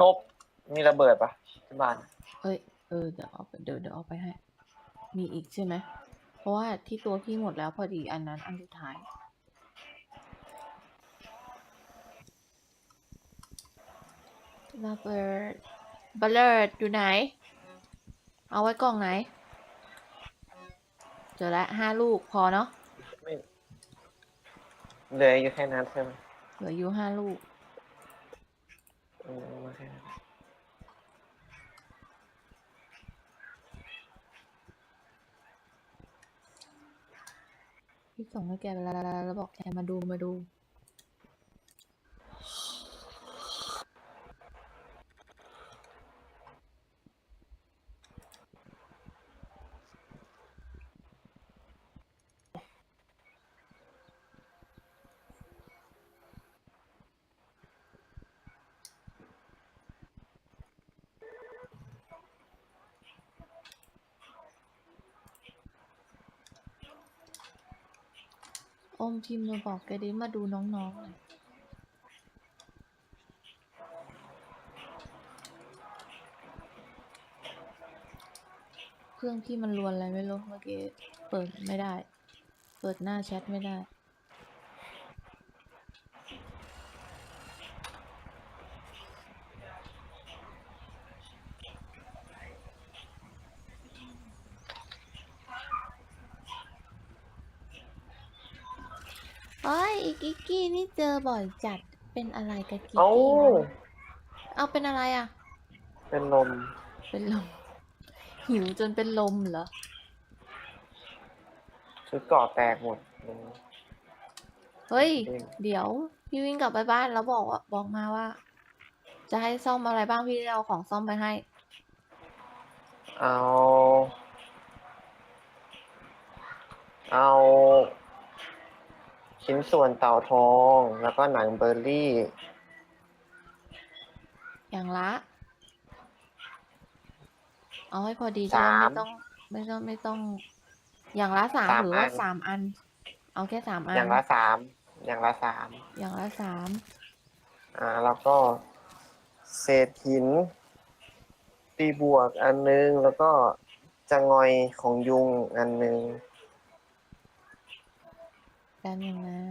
นบมีระเบิดปะที่บ้านเอ้ยเออเดี๋ยวเอาไปเดี๋ยวเดี๋ยวเอาไปให้ มีอีกใช่ไหมเพราะว่าที่ตัวพี่หมดแล้วพอดีอันนั้นอันสุดท้าย ระเบิดบัลเลอร์อยู่ไหน เอาไว้กล่องไหน เจอแล้วห้าลูกพอเนาะไม่เหลืออยู่แค่นั้นใช่ไหมเหลืออยู่ห้าลูก อืมมาแค่นั้นพี่ส่งให้แกแล้วแล้วบอกแกมาดูมาดู พิมพ์มาบอกแกดิมาดูน้องๆหน่อยเครื่องพี่มันรวนอะไรไม่รู้เมื่อกี้เปิดไม่ได้ เปิดหน้าแชทไม่ได้ เอ้ยอีกิกกี้นี่เจอบ่อยจัดเป็นอะไรกับกิกเอ้า กี้วะเอาเป็นอะไรอะ เป็นลมเป็นลม หิวจนเป็นลมเหรอ ชุดเกาะแตกหมดอืมเฮ้ยจริงเดี๋ยว พี่วิ่งกลับไปบ้านแล้วบอกว่าบอกมาว่า จะให้ซ่อมอะไรบ้างพี่จะเอาของซ่อมไปให้ เอา เอา ชิ้นส่วนเต่าทอง แล้วก็หนังเบอร์รี่ อย่างละ เอาให้พอดีจะได้สามไม่ต้องไม่ต้องไม่ต้อง อย่างละสามสามหรือว่าอัน สามอัน เอาแค่สามอัน อย่างละสามอย่างละสามอย่างละสามอ่าแล้วก็เศษหิน ตีบวกอันนึง แล้วก็จะงอยของยุงอันนึง แป๊บนึงนะ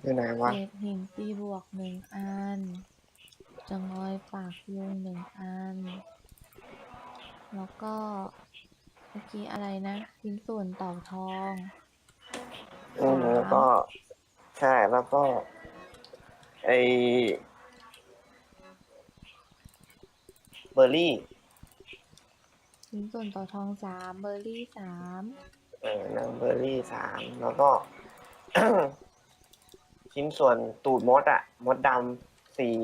อยู่ไหนวะเศษหินตีบวกหนึ่งอันจะงอยปากยุงหนึ่งอัน แล้วก็เมื่อกี้อะไรนะชิ้นส่วนเต่าทองอืมสามแล้วก็ ใช่ แล้วก็ ไอ เบอร์รี่ชิ้นส่วนเต่าทองสามเบอร์รี่สามเออนังเบอร์รี่สามแล้วก็ ชิ้นส่วนตูดมดอะมดดำสี่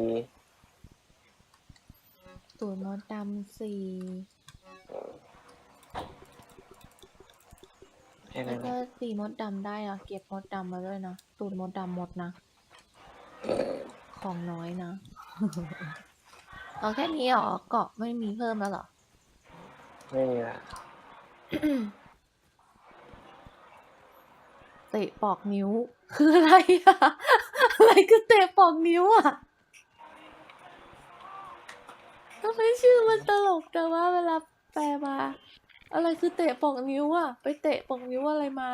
ตูดมดดำสี่แค่แล้นั้วนก็สีมดดำได้อะเก็บมดดำมาด้วยนะตูดมดดำหมดนะ ของน้อยนะ เอาแค่นี้เหรอเกาะไม่มีเพิ่มแล้วเหรอ ไม่มีละเตะปอกนิ้ว คืออะไรอะอะไรคือเตะปอกนิ้วอะทำไมชื่อมันตลกแต่ว่าเวลาแปลมา อะไรคือเตะปอกนิ้วอะไปเตะปอกนิ้วอะไรมา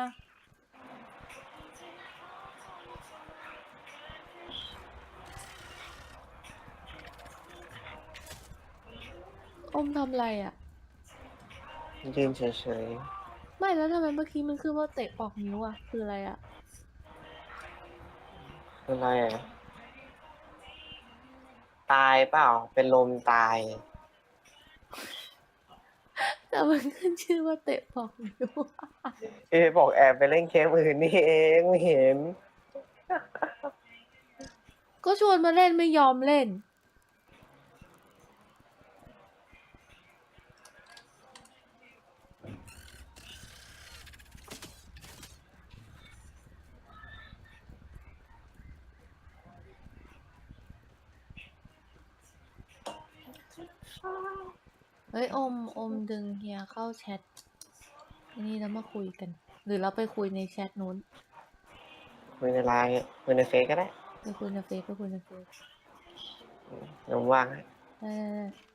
อมทำอะไรอะยืนเฉยไม่แล้วทำไมเมื่อกี้มันคือว่าเตะปอกนิ้วอะคืออะไรอะๆเป็นไรอะตายเปล่า เป็นลมตาย แต่มันขึ้นชื่อว่าเตะปอกนิ้วเอ๊ะบอกแอบไปเล่นเกมอื่นนี่เองไม่เห็น ก็ชวนมาเล่นไม่ยอมเล่น เฮ้ยอมอมดึงเฮียเข้าแชทอันนี้เรามาคุยกัน หรือเราไปคุยในแชทนู้นคุยในไลน์คุยในเฟซก็ได้ไปคุยในเฟซไปคุยในเฟซเดี๋ยวผมว่างให้ได้ไ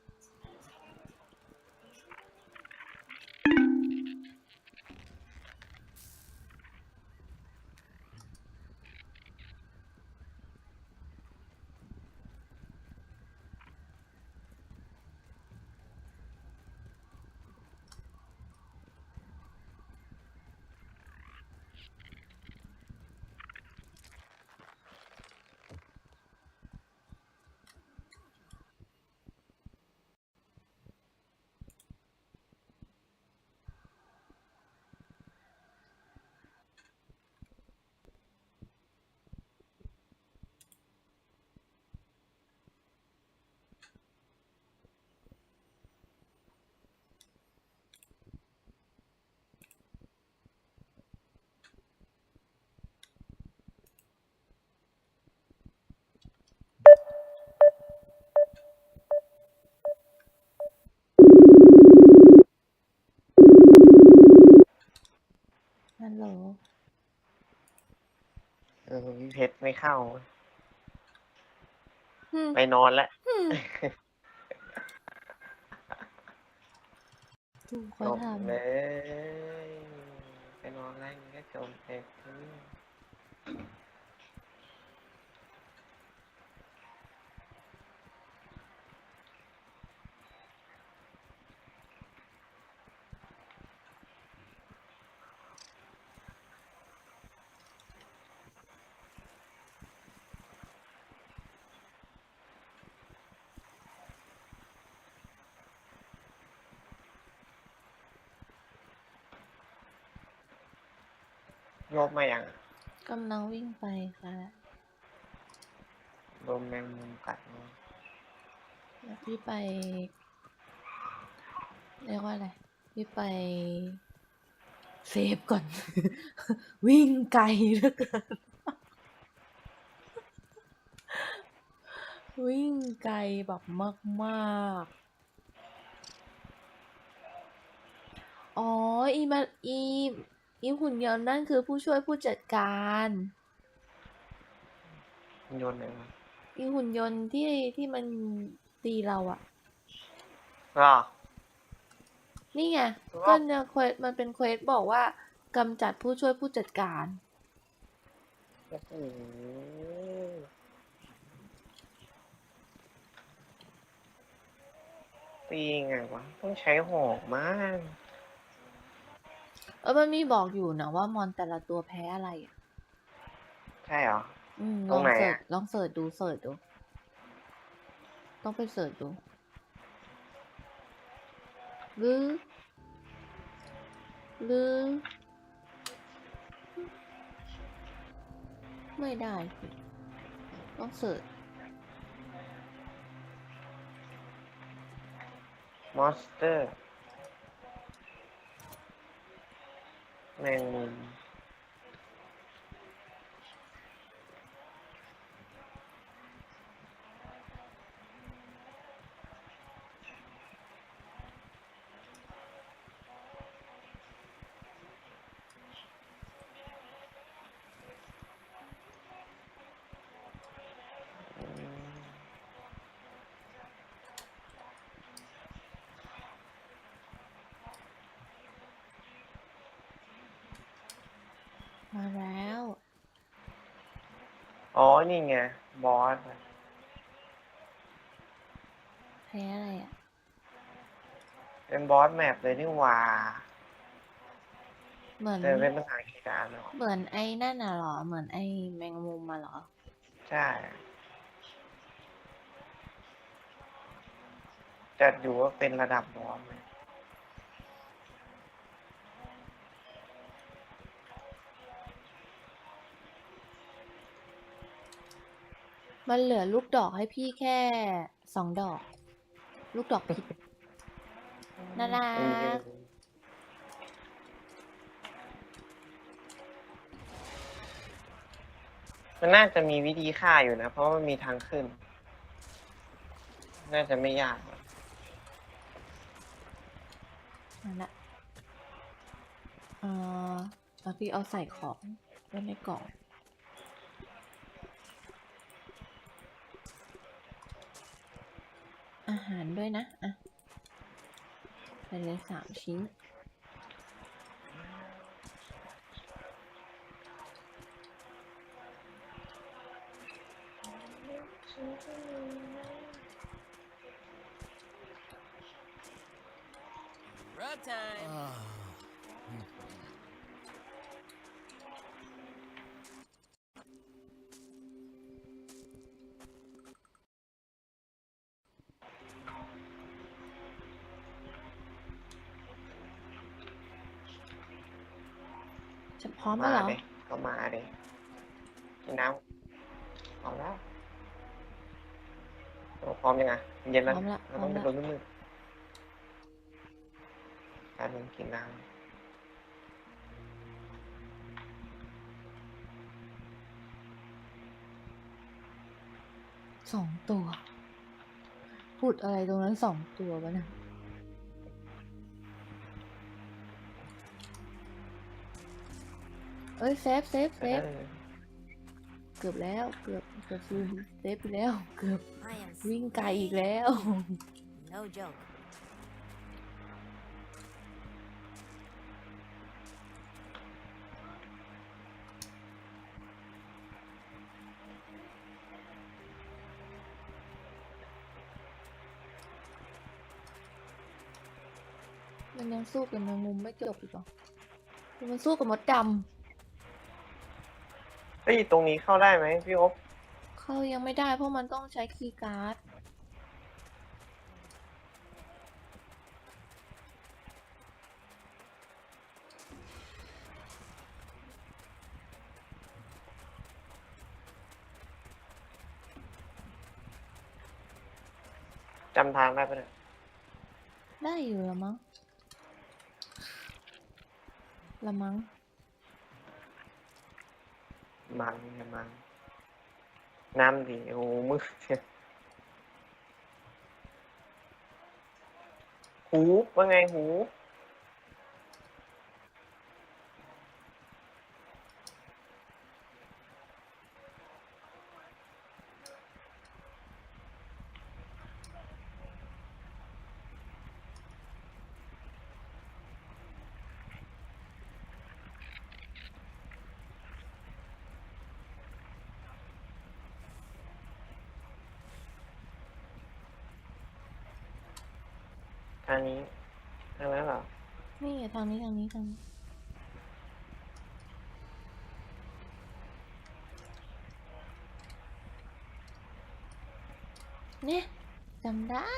ข้าอืมไปนอนแล้วอืมดูเขาจบทำเลยไปนอนแล้วก็จบเสร็จ งบมาอย่างกำลังวิ่งไปค่ะโดนแมงมุมกัดมาแล้วพี่ไป เรียกว่าอะไร พี่ไป เซฟก่อน วิ่งไกลเหลือเกิน วิ่งไกลแบบมากๆ อ๋อ อีมาอี อีหุ่นยนต์นั่นคือผู้ช่วยผู้จัดการโยนไหนวะอีหุ่นยนต์ที่ที่มันตีเราอะรอนี่ไงว้าวก็เนี่ยเควสมันเป็นเควสบอกว่ากำจัดผู้ช่วยผู้จัดการ โอ้โหตีไงวะ ต้องใช้หอกมาก เออมันมีบอกอยู่นะว่ามอนแต่ละตัวแพ้อะไรอะใช่เหรอ อืมตลรองงไหนเสิร์ชอะ ลองเสิร์ชดูเสิร์ชดู ต้องไปเสิร์ชดู หรือ หรือ ไม่ได้สิต้องเสิร์ช มอนสเตอร์ แมาแล้ว อ๋อ นี่ไง บอสอะแพ้อะไรอะ เป็นบอสแมปเลยนี่หว่า เหมือน แต่เป็นภาษาอังกฤษอ่านเนาะเหมือนไอ้นั่นน่ะเหรอ เหมือนไอ้แมงมุมมาเหรอ ใช่ จัดอยู่ว่าเป็นระดับบอสไหม มันเหลือลูกดอกให้พี่แค่สองดอก ลูกดอกผิดน่ารักอืมมันน่าจะมีวิธีฆ่าอยู่นะ เพราะว่ามันมีทางขึ้น น่าจะไม่ยากหรอกนั่นแหละเอ่อแล้วพี่เอาใส่ของไว้ในกล่อง อาหารด้วยนะอะไปเลยสามชิ้น Rug time. จะพร้อมแล้วเหรอดิก็มาดิกินน้ำเอาแล้วโอ้พร้อมยังไงเย็นพแล้วร้อมละพเราร้อต้อมงเป็นละรถมืดๆการลงกินน้สองตัว พูดอะไรตรงนั้นสองตัววะนะ เอ้ยเซฟเซฟำเซฟเออเกือบแล้ว เกือบเกือบซูมเซฟไปแล้ว เกือบ I am วิ่งไกลอีกแล้ว no joke. มันยังสู้กับแมงมุมไม่จบอีกเหรอมันสู้กับมดด เฮ้ยตรงนี้เข้าได้ไหมพี่อ๊บำเข้ายังไม่ได้เพราะมันต้องใช้คีย์การ์ด จำทางได้ปะเนี่ยได้อยู่ละมั้งละมั้ง มังเนี่ยมัง น้ำดีโอ้มือหูว่าไงหูางนี้ทางนั้นเหรอนี่ทางนี้ทางนี้ทางนี้เนี่ยจำได้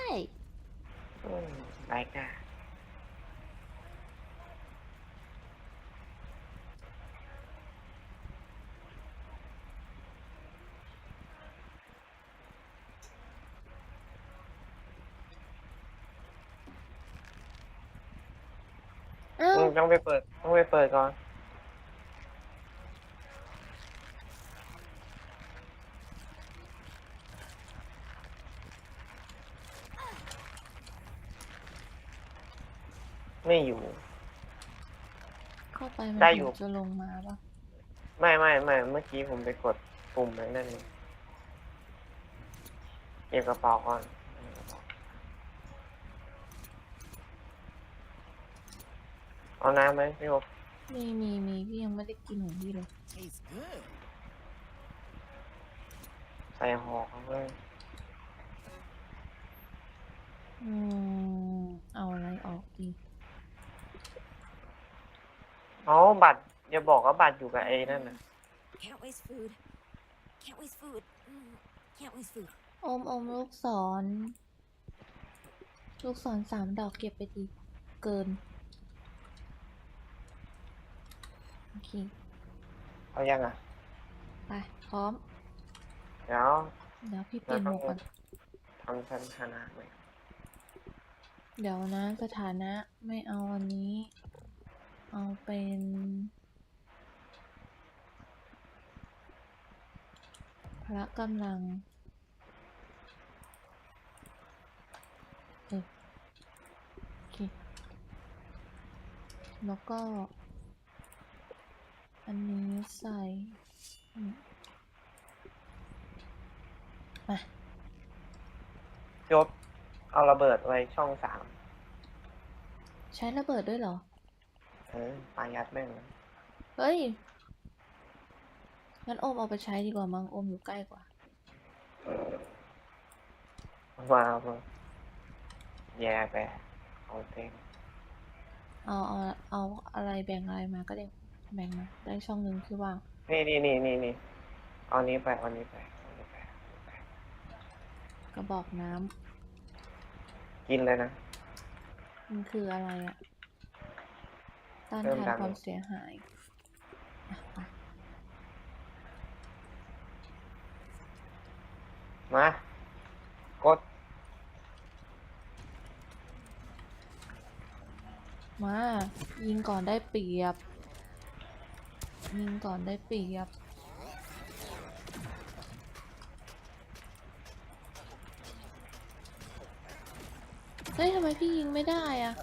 อืมได้ค่ะเอ้า อืมต้องไปเปิด ต้องไปเปิดก่อน ไม่อยู่ เข้า ไปมันได้ถึอยู่งจะลงมาปะไม่ไม่ไม่เมื่อกี้ผมไปกดปุ่มนั้นนั่นเองเก็บกระเป๋าก่อนเก็บกระเป๋าเอาน้ำไหมพี่โอ๊คมีมีมีพี่ยังไม่ได้กินของพี่เลย Tastes good. ใส่ห่อเขาเลยอืม เอาอะไรออกดี เอาบัตรอย่าบอกว่าบัตรอยู่กับไอ้นั่นน่ะ Can't waste food. Can't waste food. Mm, Can't waste food. อมอมลูกศร ลูกศรสามดอกเก็บไปดีเกิน โอเค เอายังอะ ไป พร้อม เดี๋ยวเดี๋ยวพี่เปลี่ยนหมวกก่อน ทำสถานะใหม่เดี๋ยวนะ สถานะไม่เอาอันนี้ เอาเป็นพระกำลังเออโอเคแล้วก็ อันนี้ใส่อืมมาจบเอาระเบิดไว้ช่องสาม ใช้ระเบิดด้วยเหรอ เออปายัดแม่งเลยเฮ้ย งั้นโอมเอาไปใช้ดีกว่ามั้งโอมอยู่ใกล้กว่ามามาแย่ไปเอาเต็มเอาเอาเอาอะไรแบ่งอะไรมาก็ได้แบ่งมาได้ช่องหนึ่งที่ว่างนี่นี่นี่นี่นี่เอานี้ไปเอานี้ไปเอานี้ไปเอานี้ไปกระบอกน้ำกินเลยนะ มันคืออะไรอะ ต้านเริ่มทานดังความเสียหายอะไปมา กด มา ยิงก่อนได้เปรียบ ยิงก่อนได้เปรียบ เฮ้ยทำไมพี่ยิงไม่ได้อะ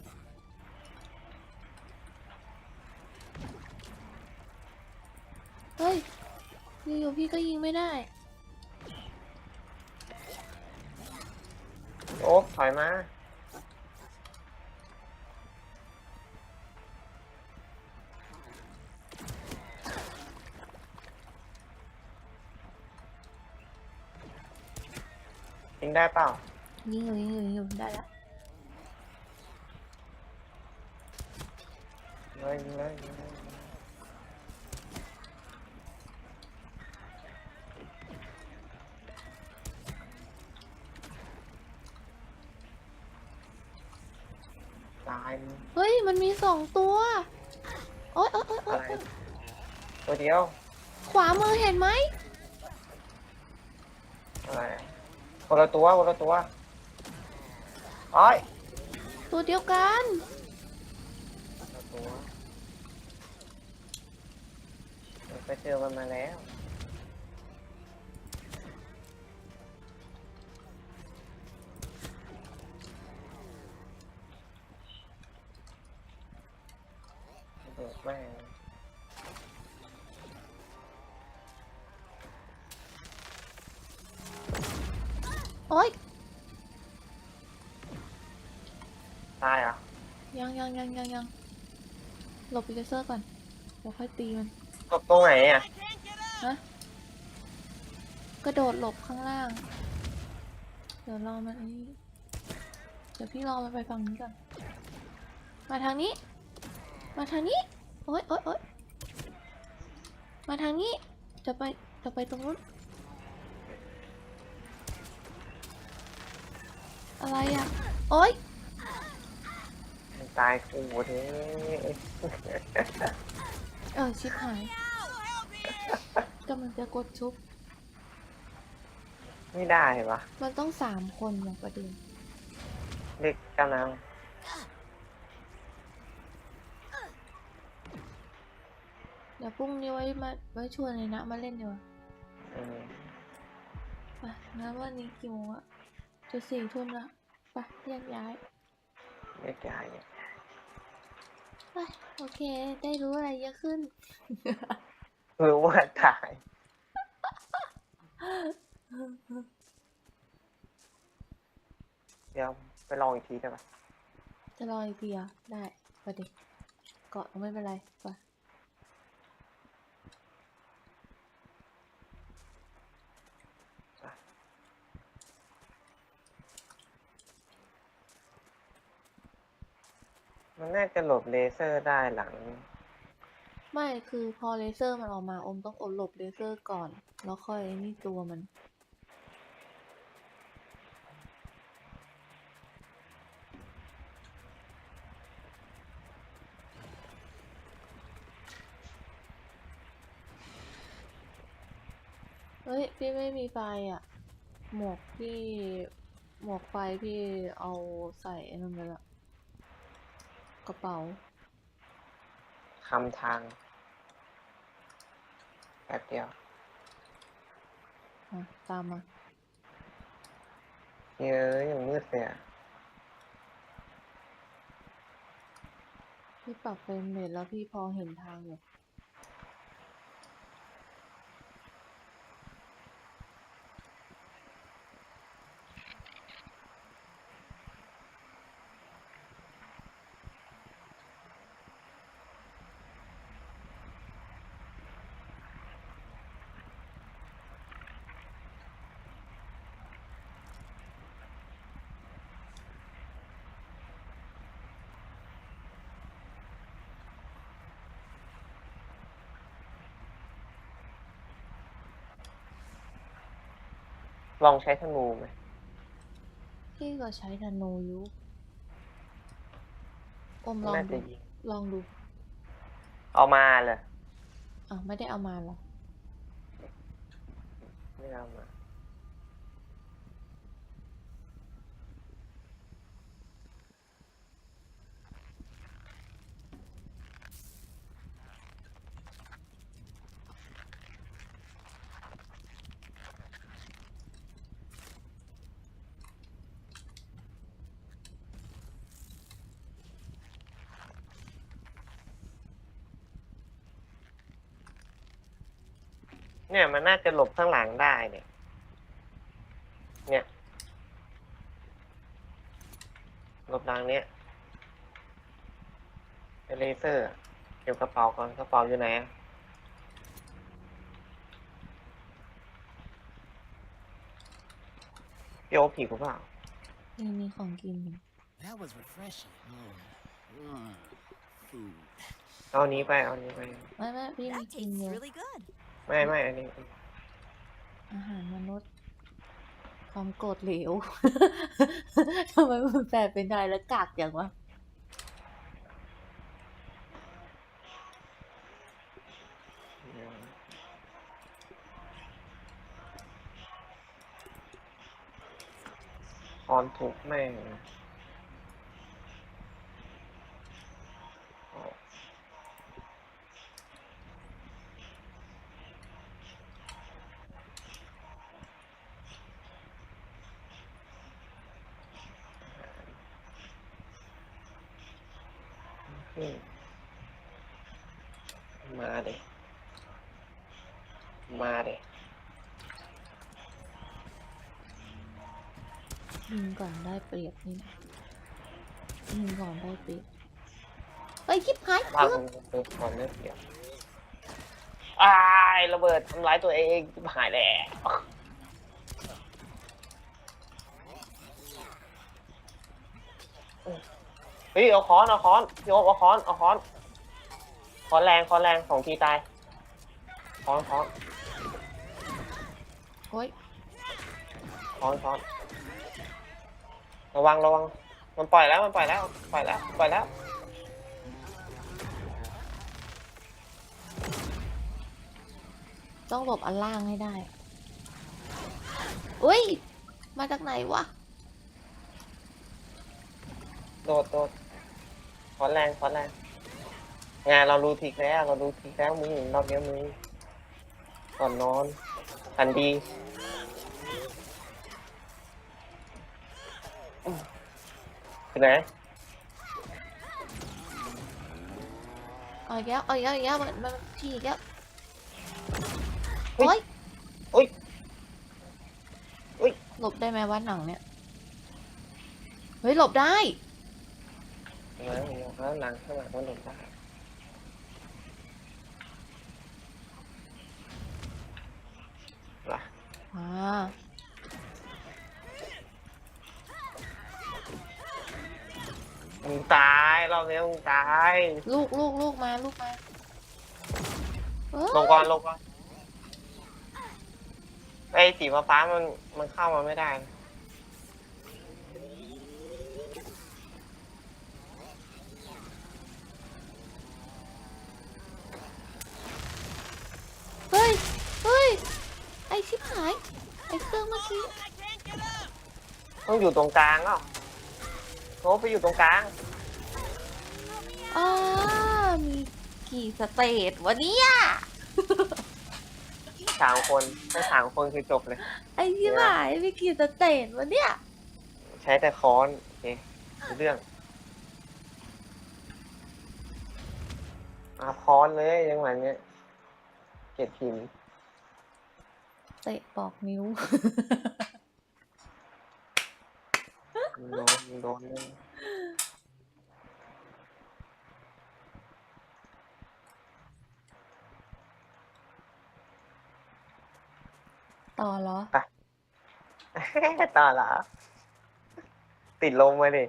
อยู่ๆพี่ก็ยิงไม่ได้ โอ๊บถอยมา ยิงได้เปล่า ยิงอยู่ยิงอยู่ยิงอยู่ได้ละเลยยิงเลยยิงเลยายมึงเฮ้ย มันมีสองตัว โอ๊ยโอ๊ยโอ๊ยโอ๊อะยไรโอ๊ยตัวเดียว ขวามือเห็นไหม อะไรอะคนละตัวคนละตัวโอ้ยตัวเดียวกัน คนละตัวเราไปเจอมันมาแล้ว ยังยังยังยังยังหลบเลเซอร์ก่อนเดี๋ยวค่อยตีมันตบตรงไหนอะฮะกระโดดหลบข้างล่าง เดี๋ยวรอมันอันนี้เดี๋ยวพี่รอมันไปฝั่งนี้ก่อน มาทางนี้ มาทางนี้ โอ๊ยโอ๊ยโอ๊ยมาทางนี้ จะไป จะไปตรงนู้น อะไรอะ โอ๊ยมัน ตายคู่เด้เออชิบหายกำลังจะกดชุบ ไม่ได้ปะมันต้องสามคนอย่างประเด็นเด็กกำลังเดี๋ยวพรุ่งนี้ไว้มาไว้ชวนเลยนะมาเล่นดีกว่าอืมไปงั้นวันนี้กี่โมงอะจะสี่ทุ่มละไปแยกย้าย เด็กใหญ่อะไป โอเค ได้รู้อะไรเยอะขึ้น รู้ว่าตาย เดี๋ยวไปลองอีกทีได้ปะจะรออีกทีเหรอะได้ไปดิเกาะไม่เป็นไรไป มันน่าจะหลบเลเซอร์ได้หลัง ไม่คือพอเลเซอร์มันออกมาอมต้องอดหลบเลเซอร์ก่อน แล้วค่อยนี่ตัวมัน เฮ้ย พี่ไม่มีไฟอะ หมวกพี่ หมวกไฟพี่เอาใส่นั่นไปละก ระเป๋าคำทางแป๊บเดียวอะตามมา เยอะอย่างมืดเลยอะพี่ปรับเฟรมเรทแล้วพี่พอเห็นทางอยู่ ลองใช้ธนูไหมพี่ก็ใช้ธนูอยุอมลองน่าดูจะยิงลองดูเอามาเลย อะไม่ได้เอามาเหรอ ไม่เอามา เนี่ยมันน่าจะหลบข้างหลังได้เนี่ย เนี่ย หลบทางเนี้ยเป็นเลเซอร์อะเก็บกระเป๋าก่อนกระเป๋าอยู่ไหนอะพี่โอ๊คผีกูเปล่ามีมีของกินอยู่ That was refreshing. Mm. Mm. Food. เอาอันนี้ไป เอาอันนี้ไป ไม่ไม่พี่มี That กิน tastes เยอะ really good. ไม่ไม่อันนี้อาหารมนุษย์ ความโกรธเหลว ทำไมมันแปลเป็นไทยแล้วกากอย่างวะคอนถูกแม่ง อืมมาเด็มาเด็ยิงก่อนได้เปรียบนี่นะยิงก่อนได้เปรียบเฮ้ยคิดหายบ้าเพิ่นมเป็นคนไม่เปรียบอายระเบิดทำร้ายตัวเองชิบหายแล้ว ฮ้ยเอาค้อนเอาค้อนพี่โอ๊คเอาค้อนเอาค้อนค้อนแรงค้อนแรงสองทีตายค้อนค้อนโอ้ยค้อนค้อนระวังระวังมันปล่อยแล้วมันปล่อยแล้วปล่อยแล้วปล่อยแล้วต้องหลบอันล่างให้ได้อุ้ย มาจากไหนวะ โดดโดด ขอนแรงขอนแรงงานเรารู้ทิกแล้วเรารู้ทิกแล้วมึงรอบเนี้ยมึงก่อนนอนฝันดีคือไหนเอาอีกแล้วเอาอีกแล้วเอาอีกแล้วมันมันทีอีกแล้วเฮ้โอ้ยยเฮ้ยหลบได้ไหมว่าหนังเนี่ย เฮ้ย หลบได้ เห็นไหมเห็นไหม ข้างหลังข้างหลังมันหลุดได้ล่ะอ่ามึงตายรอบนี้มึงตายลูกลูกลูกมาลูกมาเอ้ยลงก่อนลงก่อนไอ้สีฟ้าๆมันมันเข้ามาไม่ได้นะ เฮ้ย เฮ้ย ไอชิบหาย ไอเครื่องเมื่อกี้ ต้ องอยู่ตรงกลางอะโน้ตไปอยู่ตรงกลางอ่ามีกี่สเตจวะเนี่ยสามคนถ้าสามคนคือจบเลย ไอชิบหายมีกี่สเตจวะเนี่ย ใช้แต่ค้อนโอเครู้เรื่องอาค้อนเลยยังหวะเนี้ยเก็บพิมพ์ เตะปอกนิ้ว โดนโดนเลยต่อเหรอ ต่อเหรอ ติดลมมาดิ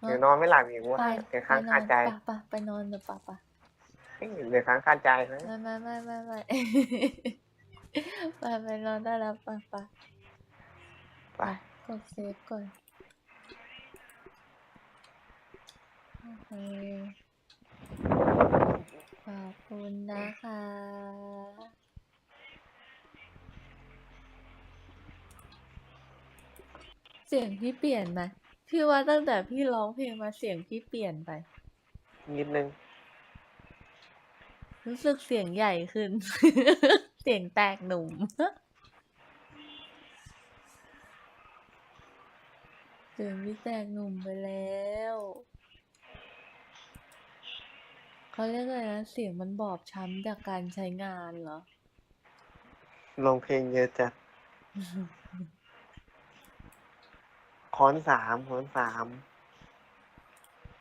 เดี๋ยวนอนไม่หลับอีกว่าไปเดี๋ยวค้างคาใจไปไปไปนอนเดี๋ยวปะปะเดี๋ยวค้างคาใจนะไม่ไม่ไม่ไม่ไม่ไปไปนอนได้แล้วปะปะไปกดเซฟก่อน โอ เคขอบคุณนะคะ เสียงพี่เปลี่ยนไหมพี่ว่าตั้งแต่พี่ร้องเพลงมาเสียงพี่เปลี่ยนไป นิดนึง รู้สึกเสียงใหญ่ขึ้น เสียงแตกหนุ่มเสียงพี่แตกหนุ่มไปแล้ว เขาเรียกอะไรนะเสียงมันบอบช้ำจากการใช้งานเหรอ ลงเพลงเยอะจัดค้อนสามค้อนสาม